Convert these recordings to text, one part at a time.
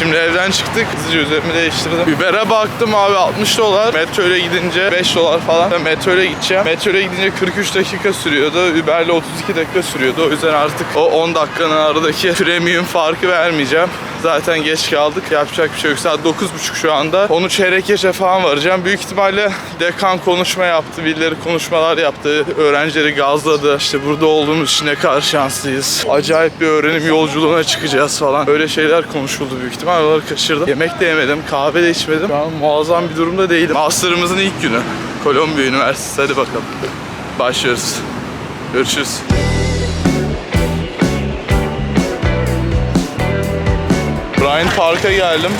Şimdi evden çıktık. Hızlıca üzerimi değiştirdim. Uber'e baktım abi 60 dolar. Metro ile gidince 5 dolar falan. Ben metro ile gideceğim. Metro ile gidince 43 dakika sürüyordu. Uber'le 32 dakika sürüyordu. O yüzden artık o 10 dakikanın aradaki premium farkı vermeyeceğim. Zaten geç kaldık. Yapacak bir şey yok. Saat 9.30 şu anda. Onu çeyrek geçe falan varacağım. Büyük ihtimalle dekan konuşma yaptı. Birileri konuşmalar yaptı. Öğrencileri gazladı. İşte burada olduğumuz için ne kadar şanslıyız. Acayip bir öğrenim yolculuğuna çıkacağız falan. Böyle şeyler konuşuldu büyük ihtimal. Oraları kaçırdım. Yemek de yemedim. Kahve de içmedim. Şu an muazzam bir durumda değilim. Master'ımızın ilk günü. Kolombiya Üniversitesi. Hadi bakalım. Başlıyoruz. Görüşürüz. Bryant Park'a geldim.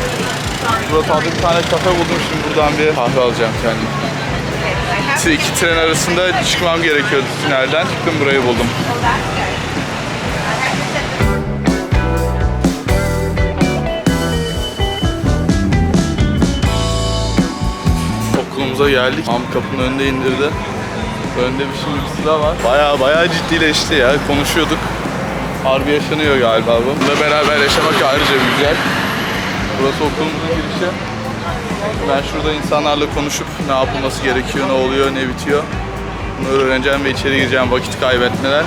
Burada bir tane kafe buldum. Şimdi buradan bir kahve alacağım kendime. İki tren arasında çıkmam gerekiyordu tünelden. Çıktım burayı buldum. Okulumuza geldik. Tam kapının önünde indirdi. Önde bir şimdi daha var. Baya baya ciddileşti ya. Konuşuyorduk. Harbi yaşanıyor galiba bu. Bununla beraber yaşamak ayrıca güzel. Burası okulumuzun girişi. Ben şurada insanlarla konuşup ne yapılması gerekiyor, ne oluyor, ne bitiyor. Bunları öğreneceğim ve içeri gireceğim vakit kaybetmeden.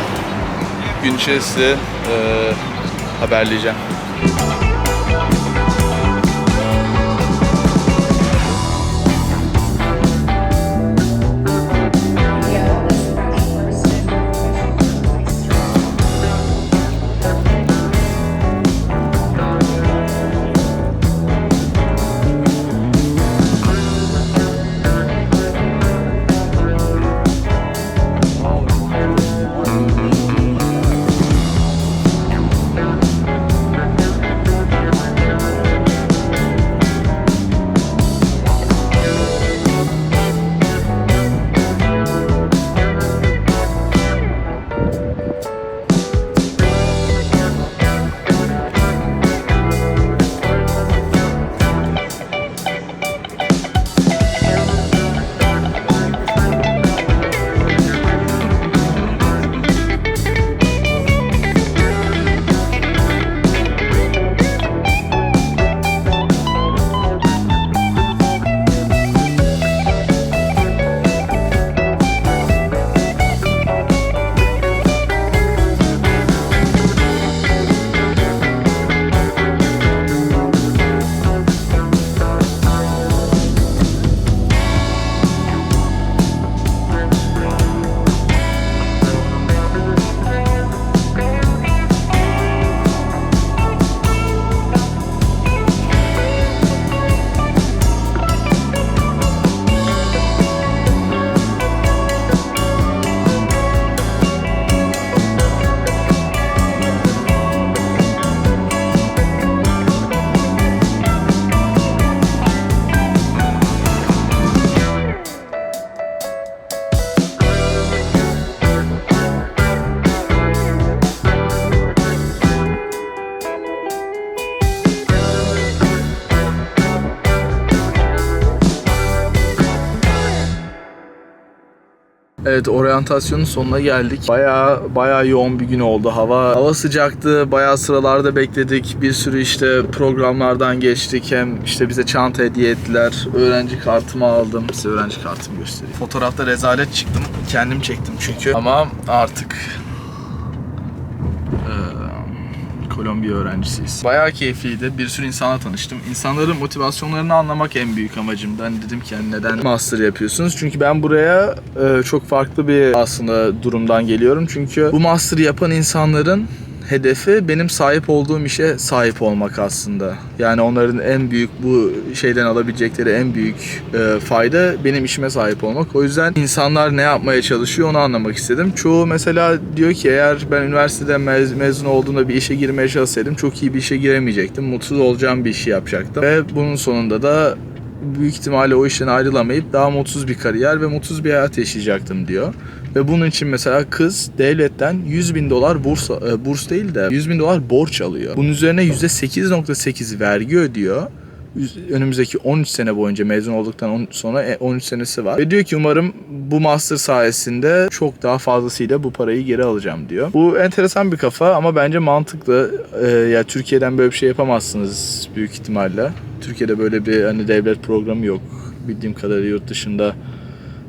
Gün içerisinde eee haberleyeceğim. Evet oryantasyonun sonuna geldik. Baya baya yoğun bir gün oldu. Hava hava sıcaktı. Baya sıralarda bekledik. Bir sürü işte programlardan geçtik. Hem işte bize çanta hediye ettiler. Öğrenci kartımı aldım. Size öğrenci kartımı göstereyim. Fotoğrafta rezalet çıktım. Kendim çektim çünkü. Ama artık Kolombiya öğrencisiyiz. Bayağı keyifliydi. Bir sürü insanla tanıştım. İnsanların motivasyonlarını anlamak en büyük amacım. Ben dedim ki yani neden master yapıyorsunuz? Çünkü ben buraya e, çok farklı bir aslında durumdan geliyorum. Çünkü bu master yapan insanların hedefi benim sahip olduğum işe sahip olmak aslında. Yani onların en büyük bu şeyden alabilecekleri en büyük e, fayda benim işime sahip olmak. O yüzden insanlar ne yapmaya çalışıyor onu anlamak istedim. Çoğu mesela diyor ki eğer ben üniversiteden mez- mezun olduğumda bir işe girmeye çalışsaydım çok iyi bir işe giremeyecektim. Mutsuz olacağım bir işi yapacaktım. Ve bunun sonunda da büyük ihtimalle o işten ayrılamayıp daha mutsuz bir kariyer ve mutsuz bir hayat yaşayacaktım diyor. Ve bunun için mesela kız devletten 100 bin dolar burs, e, burs değil de 100 bin dolar borç alıyor. Bunun üzerine %8.8 vergi ödüyor. Önümüzdeki 13 sene boyunca mezun olduktan on- sonra e, 13 senesi var. Ve diyor ki umarım bu master sayesinde çok daha fazlasıyla bu parayı geri alacağım diyor. Bu enteresan bir kafa ama bence mantıklı. Ee, ya Türkiye'den böyle bir şey yapamazsınız büyük ihtimalle. Türkiye'de böyle bir hani devlet programı yok. Bildiğim kadarıyla yurt dışında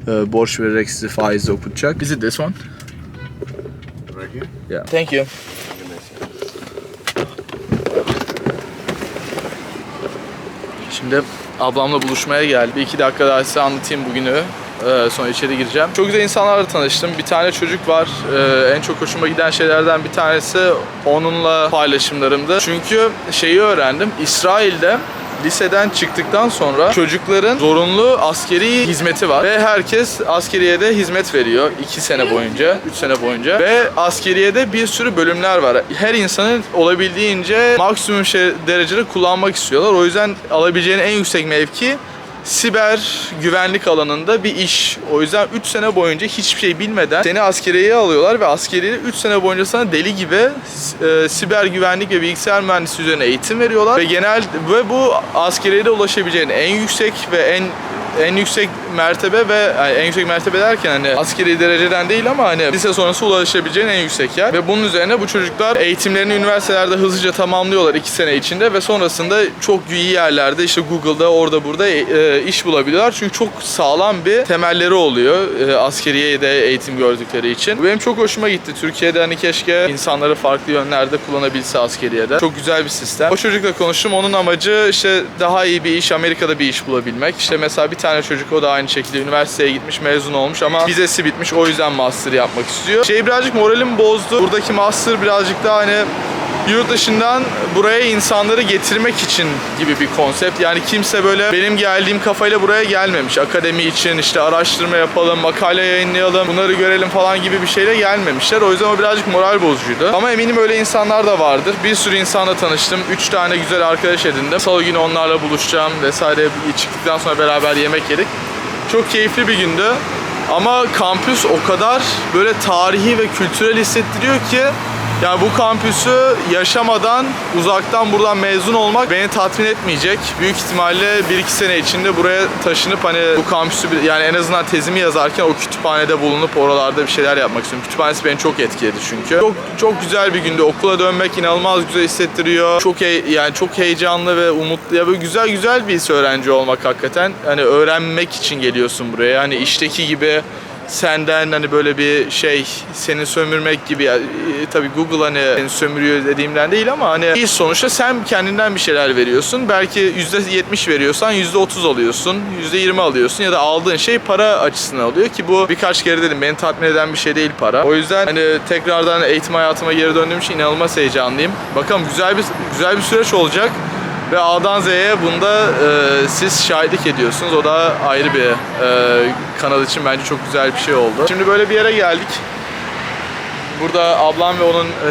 e, borç vererek sizi faizle okutacak. İt this one? Right here? Yeah. Thank you. Şimdi ablamla buluşmaya geldi. Bir iki dakika daha size anlatayım bugünü. Ee, sonra içeri gireceğim. Çok güzel insanlarla tanıştım. Bir tane çocuk var. Ee, en çok hoşuma giden şeylerden bir tanesi onunla paylaşımlarımdı. Çünkü şeyi öğrendim. İsrail'de liseden çıktıktan sonra çocukların zorunlu askeri hizmeti var. Ve herkes askeriyede hizmet veriyor 2 sene boyunca, 3 sene boyunca. Ve askeriyede bir sürü bölümler var. Her insanın olabildiğince maksimum derecede kullanmak istiyorlar. O yüzden alabileceğin en yüksek mevki siber güvenlik alanında bir iş. O yüzden 3 sene boyunca hiçbir şey bilmeden seni askeriyeye alıyorlar ve askeriyede 3 sene boyunca sana deli gibi e, siber güvenlik ve bilgisayar mühendisliği üzerine eğitim veriyorlar. Ve genel ve bu askeriyede ulaşabileceğin en yüksek ve en en yüksek mertebe ve yani en yüksek mertebe derken hani askeri dereceden değil ama hani lise sonrası ulaşabileceğin en yüksek yer. Ve bunun üzerine bu çocuklar eğitimlerini üniversitelerde hızlıca tamamlıyorlar 2 sene içinde ve sonrasında çok iyi yerlerde işte Google'da orada burada e, iş bulabiliyorlar. Çünkü çok sağlam bir temelleri oluyor e, askeriye de eğitim gördükleri için. Bu Benim çok hoşuma gitti. Türkiye'de hani keşke insanları farklı yönlerde kullanabilse askeriyede. Çok güzel bir sistem. O çocukla konuştum. Onun amacı işte daha iyi bir iş, Amerika'da bir iş bulabilmek. İşte mesela bir tane çocuk o da aynı şekilde üniversiteye gitmiş, mezun olmuş ama vizesi bitmiş. O yüzden master yapmak istiyor. Şey birazcık moralimi bozdu. Buradaki master birazcık daha hani yurt dışından buraya insanları getirmek için gibi bir konsept. Yani kimse böyle benim geldiğim kafayla buraya gelmemiş. Akademi için işte araştırma yapalım, makale yayınlayalım, bunları görelim falan gibi bir şeyle gelmemişler. O yüzden o birazcık moral bozucuydu. Ama eminim öyle insanlar da vardır. Bir sürü insanla tanıştım. Üç tane güzel arkadaş edindim. Salı günü onlarla buluşacağım vesaire. Çıktıktan sonra beraber yemek yedik. Çok keyifli bir gündü. Ama kampüs o kadar böyle tarihi ve kültürel hissettiriyor ki yani bu kampüsü yaşamadan uzaktan buradan mezun olmak beni tatmin etmeyecek. Büyük ihtimalle 1-2 sene içinde buraya taşınıp hani bu kampüsü yani en azından tezimi yazarken o kütüphanede bulunup oralarda bir şeyler yapmak istiyorum. Kütüphanesi beni çok etkiledi çünkü. Çok çok güzel bir gündü. Okula dönmek inanılmaz güzel hissettiriyor. Çok hey- yani çok heyecanlı ve umutlu. Ya böyle güzel güzel bir öğrenci olmak hakikaten. Hani öğrenmek için geliyorsun buraya. Hani işteki gibi senden hani böyle bir şey seni sömürmek gibi e, tabii Google hani seni sömürüyor dediğimden değil ama hani iş sonuçta sen kendinden bir şeyler veriyorsun. Belki %70 veriyorsan %30 alıyorsun, %20 alıyorsun ya da aldığın şey para açısından alıyor ki bu birkaç kere dedim beni tatmin eden bir şey değil para. O yüzden hani tekrardan eğitim hayatıma geri döndüğüm için inanılmaz heyecanlıyım. Bakalım güzel bir güzel bir süreç olacak. Ve A'dan Z'ye bunda e, siz şahitlik ediyorsunuz. O da ayrı bir e, kanal için bence çok güzel bir şey oldu. Şimdi böyle bir yere geldik. Burada ablam ve onun e,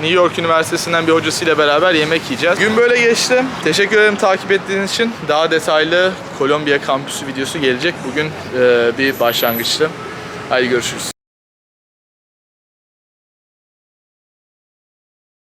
New York Üniversitesi'nden bir hocasıyla beraber yemek yiyeceğiz. Gün böyle geçti. Teşekkür ederim takip ettiğiniz için. Daha detaylı Kolombiya kampüsü videosu gelecek. Bugün e, bir başlangıçtı. Haydi görüşürüz.